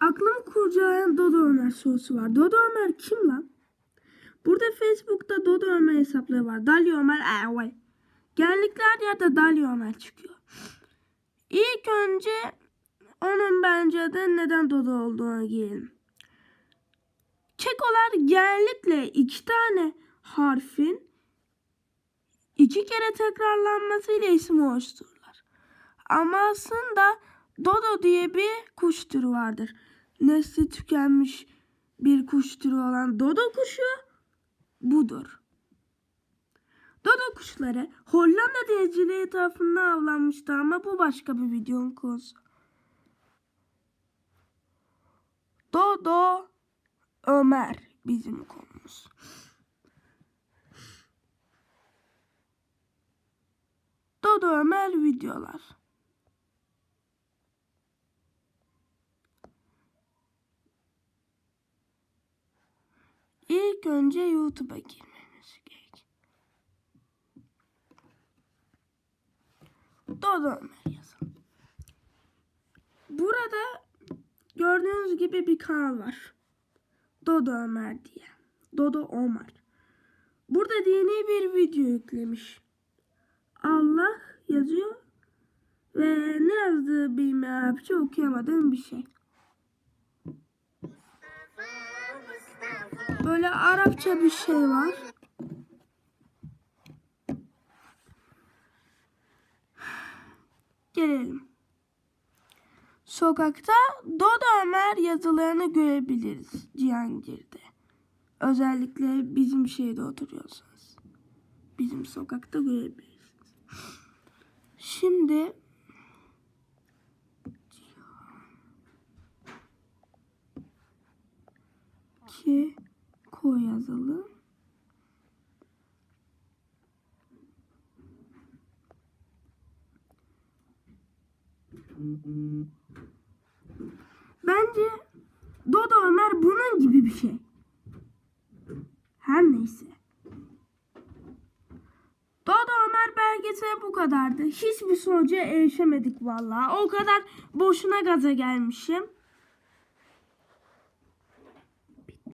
Aklımı kurcalayan Dodo Ömer sorusu var. Dodo Ömer kim lan? Burada Facebook'ta Dodo Ömer hesapları var. Dali Ömer, ee, vay. Genellikle her yerde Dali Ömer çıkıyor. İlk önce onun bence de neden Dodo olduğuna girelim. Kekolar genellikle iki tane harfin iki kere tekrarlanmasıyla isim oluştururlar. Ama aslında Dodo diye bir kuş türü vardır. Nesli tükenmiş bir kuş türü olan Dodo kuşu budur. Dodo kuşları Hollanda denizcileri tarafından avlanmıştı ama bu başka bir videonun konusu. Dodo Ömer bizim konumuz. Dodo Ömer videolar. İlk önce YouTube'a girmemiz gerek. Dodo Ömer yazın. Burada gördüğünüz gibi bir kanal var. Dodo Ömer diye. Dodo Ömer. Burada dini bir video yüklemiş. Allah yazıyor ve ne yazdığı bilmeyen Arapça okuyamadığım bir şey. Böyle Arapça bir şey var. Gelelim. Sokakta Dodo Ömer yazılarını görebiliriz Cihangir'de. Özellikle bizim şehirde oturuyorsanız. Bizim sokakta görebilirsiniz. Şimdi ki ko yazalım. Bence Dodo Ömer bunun gibi bir şey. Her neyse. Dodo Ömer belgeseli bu kadardı. Hiçbir sonuca erişemedik vallahi. O kadar boşuna gaza gelmişim.